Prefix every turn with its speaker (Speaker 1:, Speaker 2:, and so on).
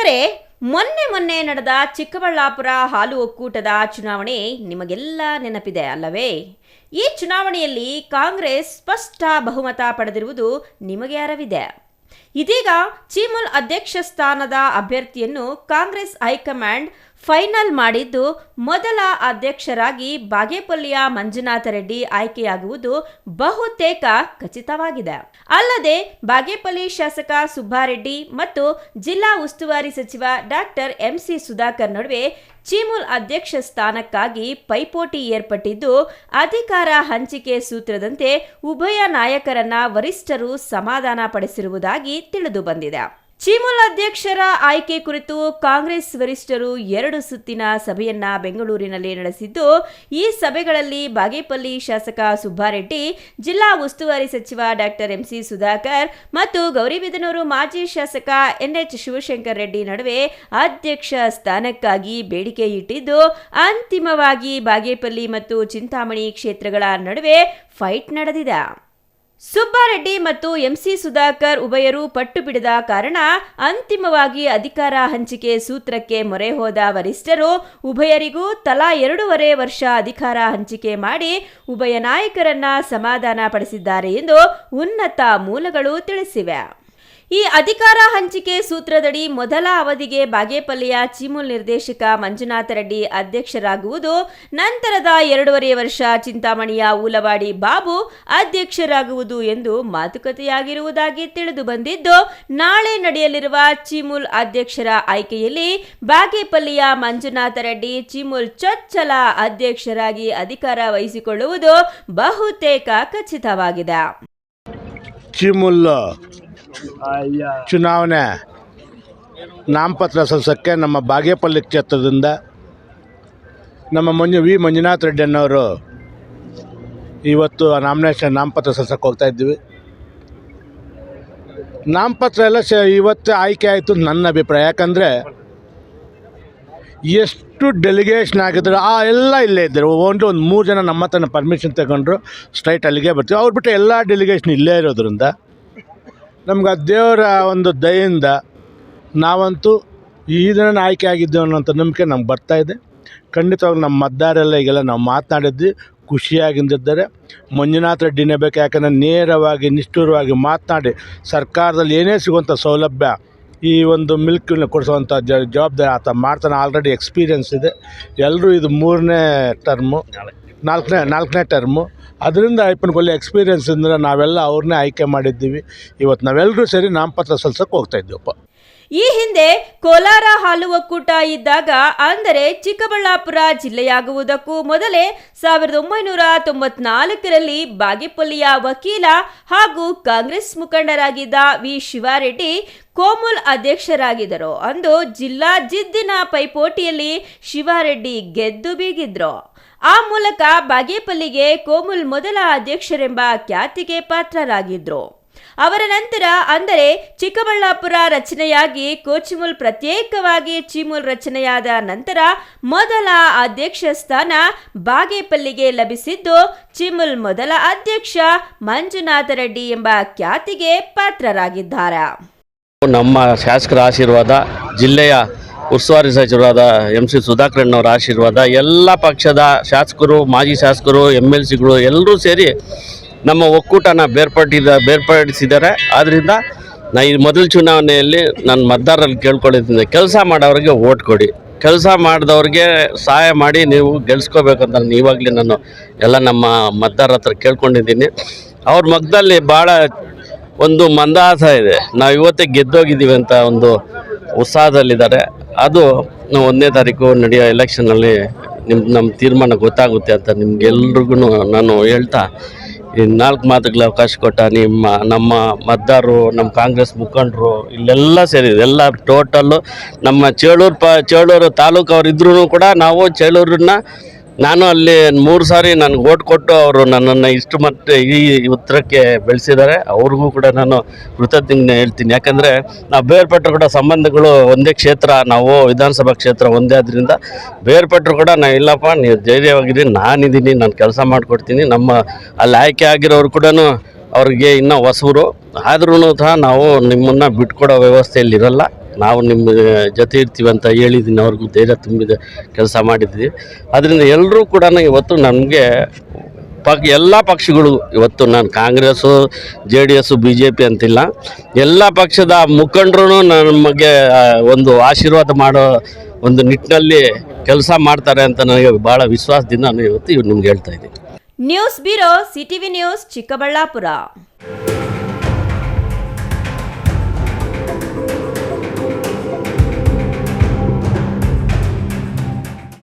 Speaker 1: ವೀಕ್ಷಕರೇ, ಮೊನ್ನೆ ಮೊನ್ನೆ ನಡೆದ ಚಿಕ್ಕಬಳ್ಳಾಪುರ ಹಾಲು ಒಕ್ಕೂಟದ ಚುನಾವಣೆ ನಿಮಗೆಲ್ಲ ನೆನಪಿದೆ ಅಲ್ಲವೇ? ಈ ಚುನಾವಣೆಯಲ್ಲಿ ಕಾಂಗ್ರೆಸ್ ಸ್ಪಷ್ಟ ಬಹುಮತ ಪಡೆದಿರುವುದು ನಿಮಗೆ ಅರವಿದೆ. ಇದೀಗ ಚೀಮುಲ್ ಅಧ್ಯಕ್ಷ ಸ್ಥಾನದ ಅಭ್ಯರ್ಥಿಯನ್ನು ಕಾಂಗ್ರೆಸ್ ಹೈಕಮಾಂಡ್ ಫೈನಲ್ ಮಾಡಿದ್ದು ಮೊದಲ ಅಧ್ಯಕ್ಷರಾಗಿ ಬಾಗೇಪಲ್ಲಿಯ ಮಂಜುನಾಥ ರೆಡ್ಡಿ ಆಯ್ಕೆಯಾಗುವುದು ಬಹುತೇಕ ಖಚಿತವಾಗಿದೆ. ಅಲ್ಲದೆ ಬಾಗೇಪಲ್ಲಿ ಶಾಸಕ ಸುಬ್ಬಾರೆಡ್ಡಿ ಮತ್ತು ಜಿಲ್ಲಾ ಉಸ್ತುವಾರಿ ಸಚಿವ ಡಾಕ್ಟರ್ ಎಂಸಿ ಸುಧಾಕರ್ ನಡುವೆ ಚೀಮುಲ್ ಅಧ್ಯಕ್ಷ ಸ್ಥಾನಕ್ಕಾಗಿ ಪೈಪೋಟಿ ಏರ್ಪಟ್ಟಿದ್ದು, ಅಧಿಕಾರ ಹಂಚಿಕೆ ಸೂತ್ರದಂತೆ ಉಭಯ ನಾಯಕರನ್ನ ವರಿಷ್ಠರು ಸಮಾಧಾನ ಪಡಿಸಿರುವುದಾಗಿ ತಿಳಿದು ಬಂದಿದೆ. ಚೀಮುಲ್ ಅಧ್ಯಕ್ಷರ ಆಯ್ಕೆ ಕುರಿತು ಕಾಂಗ್ರೆಸ್ ವರಿಷ್ಠರು ಎರಡು ಸುತ್ತಿನ ಸಭೆಯನ್ನ ಬೆಂಗಳೂರಿನಲ್ಲಿ ನಡೆಸಿದ್ದು, ಈ ಸಭೆಗಳಲ್ಲಿ ಬಾಗೇಪಲ್ಲಿ ಶಾಸಕ ಸುಬ್ಬಾರೆಡ್ಡಿ, ಜಿಲ್ಲಾ ಉಸ್ತುವಾರಿ ಸಚಿವ ಡಾಕ್ಟರ್ ಎಂಸಿ ಸುಧಾಕರ್ ಮತ್ತು ಗೌರಿಬಿದನೂರು ಮಾಜಿ ಶಾಸಕ ಎನ್ಎಚ್ ಶಿವಶಂಕರ್ ರೆಡ್ಡಿ ನಡುವೆ ಅಧ್ಯಕ್ಷ ಸ್ಥಾನಕ್ಕಾಗಿ ಬೇಡಿಕೆ ಇಟ್ಟಿದ್ದು, ಅಂತಿಮವಾಗಿ ಬಾಗೇಪಲ್ಲಿ ಮತ್ತು ಚಿಂತಾಮಣಿ ಕ್ಷೇತ್ರಗಳ ನಡುವೆ ಫೈಟ್ ನಡೆದಿದೆ. ಸುಬ್ಬಾರೆಡ್ಡಿ ಮತ್ತು ಎಂಸಿ ಸುಧಾಕರ್ ಉಭಯರು ಪಟ್ಟು ಬಿಡದ ಕಾರಣ ಅಂತಿಮವಾಗಿ ಅಧಿಕಾರ ಹಂಚಿಕೆ ಸೂತ್ರಕ್ಕೆ ಮೊರೆ ಹೋದ ವರಿಷ್ಠರು ಉಭಯರಿಗೂ ತಲಾ ಎರಡೂವರೆ ವರ್ಷ ಅಧಿಕಾರ ಹಂಚಿಕೆ ಮಾಡಿ ಉಭಯ ನಾಯಕರನ್ನ ಸಮಾಧಾನ ಪಡಿಸಿದ್ದಾರೆ ಎಂದು ಉನ್ನತ ಮೂಲಗಳು ತಿಳಿಸಿವೆ. ಈ ಅಧಿಕಾರ ಹಂಚಿಕೆ ಸೂತ್ರದಡಿ ಮೊದಲ ಅವಧಿಗೆ ಬಾಗೇಪಲ್ಲಿಯ ಚೀಮುಲ್ ನಿರ್ದೇಶಕ ಮಂಜುನಾಥ ರೆಡ್ಡಿ ಅಧ್ಯಕ್ಷರಾಗುವುದು, ನಂತರದ ಎರಡೂವರೆ ವರ್ಷ ಚಿಂತಾಮಣಿಯ ಊಲವಾಡಿ ಬಾಬು ಅಧ್ಯಕ್ಷರಾಗುವುದು ಎಂದು ಮಾತುಕತೆಯಾಗಿರುವುದಾಗಿ ತಿಳಿದು ಬಂದಿದ್ದು, ನಾಳೆ ನಡೆಯಲಿರುವ ಚೀಮುಲ್ ಅಧ್ಯಕ್ಷರ ಆಯ್ಕೆಯಲ್ಲಿ ಬಾಗೇಪಲ್ಲಿಯ ಮಂಜುನಾಥ ರೆಡ್ಡಿ ಚೀಮುಲ್ ಚೊಚ್ಚಲ ಅಧ್ಯಕ್ಷರಾಗಿ ಅಧಿಕಾರ ವಹಿಸಿಕೊಳ್ಳುವುದು ಬಹುತೇಕ ಖಚಿತವಾಗಿದೆ.
Speaker 2: ಚುನಾವಣೆ ನಾಮಪತ್ರ ಸಲ್ಲಿಸೋಕ್ಕೆ ನಮ್ಮ ಬಾಗೇಪಲ್ಲಿ ಕ್ಷೇತ್ರದಿಂದ ನಮ್ಮ ಮಂಜು ವಿ. ಮಂಜುನಾಥ್ ರೆಡ್ಡಿ ಅನ್ನೋರು ಇವತ್ತು ನಾಮಿನೇಷನ್ ನಾಮಪತ್ರ ಸಲ್ಲಿಸೋಕೆ ಹೋಗ್ತಾ ಇದ್ದೀವಿ. ನಾಮಪತ್ರ ಎಲ್ಲ ಸ ಇವತ್ತು ಆಯ್ಕೆ ಆಯಿತು ನನ್ನ ಅಭಿಪ್ರಾಯ. ಯಾಕಂದರೆ ಎಷ್ಟು ಡೆಲಿಗೇಷನ್ ಆಗಿದ್ರು ಆ ಎಲ್ಲ ಇಲ್ಲೇ ಇದ್ದರು. ಒಂದು ಒಂದು ಮೂರು ಜನ ನಮ್ಮ ಹತ್ರ ಪರ್ಮಿಷನ್ ತಗೊಂಡ್ರು ಸ್ಟ್ರೈಟ್ ಅಲ್ಲಿಗೆ ಬರ್ತೀವಿ. ಅವ್ರು ಬಿಟ್ಟು ಎಲ್ಲ ಡೆಲಿಗೇಷನ್ ಇಲ್ಲೇ ಇರೋದ್ರಿಂದ ನಮ್ಗೆ ಆ ದೇವರ ಒಂದು ದಯೆಯಿಂದ ನಾವಂತೂ ಈ ದಿನ ಆಯ್ಕೆ ಆಗಿದ್ದೇವೆ ಅನ್ನೋಂಥ ನಂಬಿಕೆ ನಮ್ಗೆ ಇದೆ. ಖಂಡಿತವಾಗಿ ನಮ್ಮ ಮದ್ದಾರೆಲ್ಲ ಈಗೆಲ್ಲ ನಾವು ಮಾತನಾಡಿದ್ವಿ ಖುಷಿಯಾಗಿದ್ದಾರೆ ಮಂಜುನಾಥ ರೆಡ್ಡಿನೇ ಬೇಕು, ಯಾಕಂದರೆ ನೇರವಾಗಿ, ನಿಷ್ಠುರವಾಗಿ ಮಾತನಾಡಿ ಸರ್ಕಾರದಲ್ಲಿ ಏನೇ ಸಿಗುವಂಥ ಸೌಲಭ್ಯ, ಈ ಒಂದು ಮಿಲ್ಕ್ ಕೊಡಿಸುವಂಥ ಜ, ಜವಾಬ್ದಾರಿ ಆತ ಮಾಡ್ತಾನೆ. ಆಲ್ರೆಡಿ ಎಕ್ಸ್ಪೀರಿಯನ್ಸ್ ಇದೆ. ಎಲ್ಲರೂ ಇದು ಮೂರನೇ ಟರ್ಮು. ನಾಲ್ಕನೇ ನಾಲ್ಕನೇ ಟರ್ಮು ಅದರಿಂದ ಅಯ್ಯಪ್ಪನಿಗೆ ಕೊಲ್ಲಿ ಎಕ್ಸ್ಪೀರಿಯನ್ಸ್ ಅಂದರೆ ನಾವೆಲ್ಲ ಅವ್ರನ್ನೇ ಆಯ್ಕೆ ಮಾಡಿದ್ದೀವಿ. ಇವತ್ತು ನಾವೆಲ್ಲರೂ ಸೇರಿ ನಾಮಪತ್ರ ಸಲ್ಸಕ್ಕೆ ಹೋಗ್ತಾ ಇದ್ದೀವಪ್ಪ.
Speaker 1: ಈ ಹಿಂದೆ ಕೋಲಾರ ಹಾಲು ಒಕ್ಕೂಟ ಇದ್ದಾಗ ಅಂದರೆ ಚಿಕ್ಕಬಳ್ಳಾಪುರ ಜಿಲ್ಲೆಯಾಗುವುದಕ್ಕೂ ಮೊದಲೇ ಸಾವಿರದ ಒಂಬೈನೂರ ತೊಂಬತ್ನಾಲ್ಕರಲ್ಲಿ ಬಾಗೇಪಲ್ಲಿಯ ವಕೀಲ ಹಾಗೂ ಕಾಂಗ್ರೆಸ್ ಮುಖಂಡರಾಗಿದ್ದ ವಿ. ಶಿವಾರೆಡ್ಡಿ ಕೋಮುಲ್ ಅಧ್ಯಕ್ಷರಾಗಿದ್ದರು ಅಂದು ಜಿಲ್ಲಾ ಜಿದ್ದಿನ ಪೈಪೋಟಿಯಲ್ಲಿ ಶಿವಾರೆಡ್ಡಿ ಗೆದ್ದು ಬೀಗಿದ್ರು. ಆ ಮೂಲಕ ಬಾಗೇಪಲ್ಲಿಗೆ ಕೋಮುಲ್ ಮೊದಲ ಅಧ್ಯಕ್ಷರೆಂಬ ಖ್ಯಾತಿಗೆ ಪಾತ್ರರಾಗಿದ್ರು. ಅವರ ನಂತರ ಅಂದರೆ ಚಿಕ್ಕಬಳ್ಳಾಪುರ ರಚನೆಯಾಗಿ ಕೋಚಿಮುಲ್ ಪ್ರತ್ಯೇಕವಾಗಿ ಚಿಮುಲ್ ರಚನೆಯಾದ ನಂತರ ಮೊದಲ ಅಧ್ಯಕ್ಷ ಸ್ಥಾನ ಬಾಗೇಪಲ್ಲಿಗೆ ಲಭಿಸಿದ್ದು ಚಿಮುಲ್ ಮೊದಲ ಅಧ್ಯಕ್ಷ ಮಂಜುನಾಥ ರೆಡ್ಡಿ ಎಂಬ ಖ್ಯಾತಿಗೆ ಪಾತ್ರರಾಗಿದ್ದಾರೆ.
Speaker 3: ನಮ್ಮ ಶಾಸಕರ ಆಶೀರ್ವಾದ ಜಿಲ್ಲೆಯ ಉಸ್ತುವಾರಿ ಸಚಿವರಾದ ಎಂ ಸಿ ಸುಧಾಕರಣ್ಣವರ ಆಶೀರ್ವಾದ, ಎಲ್ಲ ಪಕ್ಷದ ಶಾಸಕರು, ಮಾಜಿ ಶಾಸಕರು ಎಂ ಎಲ್ ಸಿಗಳು ಎಲ್ಲರೂ ಸೇರಿ ನಮ್ಮ ಒಕ್ಕೂಟನ ಬೇರ್ಪಟ್ಟಿದ ಬೇರ್ಪಡಿಸಿದ್ದಾರೆ. ಆದ್ದರಿಂದ ನಾ ಈ ಮೊದಲ ಚುನಾವಣೆಯಲ್ಲಿ ನಾನು ಮತದಾರರಲ್ಲಿ ಕೇಳ್ಕೊಂಡಿದ್ದೀನಿ, ಕೆಲಸ ಮಾಡೋರಿಗೆ ಓಟ್ ಕೊಡಿ. ಕೆಲಸ ಮಾಡಿದವ್ರಿಗೆ ಸಹಾಯ ಮಾಡಿ ನೀವು ಗೆಲ್ಸ್ಕೋಬೇಕಂತ ನಾನು ಇವಾಗಲೇ ನಾನು ಎಲ್ಲ ನಮ್ಮ ಮತದಾರರ ಹತ್ರ ಕೇಳ್ಕೊಂಡಿದ್ದೀನಿ. ಅವ್ರ ಮಗದಲ್ಲಿ ಭಾಳ ಒಂದು ಮಂದಾಸ ಇದೆ. ನಾವು ಇವತ್ತೇ ಗೆದ್ದೋಗಿದ್ದೀವಿ ಅಂತ ಒಂದು ಉತ್ಸಾಹದಲ್ಲಿದ್ದಾರೆ. ಅದು ನಾವು ಒಂದನೇ ತಾರೀಕು ನಡೆಯೋ ಎಲೆಕ್ಷನಲ್ಲಿ ನಿಮ್ಮ ನಮ್ಮ ತೀರ್ಮಾನ ಗೊತ್ತಾಗುತ್ತೆ ಅಂತ ನಿಮ್ಗೆಲ್ರಿಗೂ ನಾನು ಹೇಳ್ತಾ ಈ ನಾಲ್ಕು ಮಾತುಗಳ ಅವಕಾಶ ಕೊಟ್ಟ ನಿಮ್ಮ, ನಮ್ಮ ಮತದಾರರು, ನಮ್ಮ ಕಾಂಗ್ರೆಸ್ ಮುಖಂಡರು ಇಲ್ಲೆಲ್ಲ ಸೇರಿದೆ. ಎಲ್ಲ ಟೋಟಲ್ಲು ನಮ್ಮ ಚೇಳೂರು ಪ, ಚೇಳೂರು ತಾಲೂಕು ಅವ್ರು ಇದ್ರೂ ಕೂಡ ನಾವು ಚೇಳೂರನ್ನ ನಾನು ಅಲ್ಲಿ ಮೂರು ಸಾರಿ ನನಗೆ ಓಟ್ ಕೊಟ್ಟು ಅವರು ನನ್ನನ್ನು ಇಷ್ಟು ಮತ್ತೆ ಈ ಉತ್ತರಕ್ಕೆ ಬೆಳೆಸಿದ್ದಾರೆ. ಅವ್ರಿಗೂ ಕೂಡ ನಾನು ಕೃತಜ್ಞತೆ ಹೇಳ್ತೀನಿ. ಯಾಕಂದರೆ ನಾವು ಬೇರ್ಪಟ್ಟರು ಕೂಡ ಸಂಬಂಧಗಳು ಒಂದೇ ಕ್ಷೇತ್ರ, ನಾವು ವಿಧಾನಸಭಾ ಕ್ಷೇತ್ರ ಒಂದೇ ಆದ್ದರಿಂದ ಬೇರ್ಪಟ್ಟರು ಕೂಡ ನಾನು ಇಲ್ಲಪ್ಪ, ನೀವು ಧೈರ್ಯವಾಗಿರಿ, ನಾನಿದ್ದೀನಿ, ನಾನು ಕೆಲಸ ಮಾಡಿಕೊಡ್ತೀನಿ. ನಮ್ಮ ಅಲ್ಲಿ ಆಯ್ಕೆ ಆಗಿರೋರು ಕೂಡ ಅವ್ರಿಗೆ ಇನ್ನೂ ಹೊಸೂರು. ಆದ್ರೂ ಸಹ ನಾವು ನಿಮ್ಮನ್ನು ಬಿಟ್ಕೊಡೋ ವ್ಯವಸ್ಥೆಯಲ್ಲಿ ಇರಲ್ಲ. ನಾವು ನಿಮ್ಮ ಜೊತೆ ಇರ್ತೀವಿ ಅಂತ ಹೇಳಿದ್ದೀನಿ ಅವ್ರಿಗೂ ಧೈರ್ಯ ತುಂಬಿದ, ಕೆಲಸ ಮಾಡಿದ್ವಿ. ಅದರಿಂದ ಎಲ್ಲರೂ ಕೂಡ ಇವತ್ತು ನಮಗೆ ಪಕ್, ಎಲ್ಲ ಪಕ್ಷಗಳು ಇವತ್ತು ನಾನು Congress, J D S, B J P ಅಂತಿಲ್ಲ. ಎಲ್ಲ ಪಕ್ಷದ ಮುಖಂಡರು ನಮಗೆ ಒಂದು ಆಶೀರ್ವಾದ ಮಾಡೋ ಒಂದು ನಿಟ್ಟಿನಲ್ಲಿ ಕೆಲಸ ಮಾಡ್ತಾರೆ ಅಂತ ನನಗೆ ಭಾಳ ವಿಶ್ವಾಸದಿಂದ ನಾನು ಇವತ್ತು ಇವ್ರು ನಿಮ್ಗೆ ಹೇಳ್ತಾ ಇದ್ದೀನಿ.
Speaker 1: News bureau CTV news, Chikkaballapur.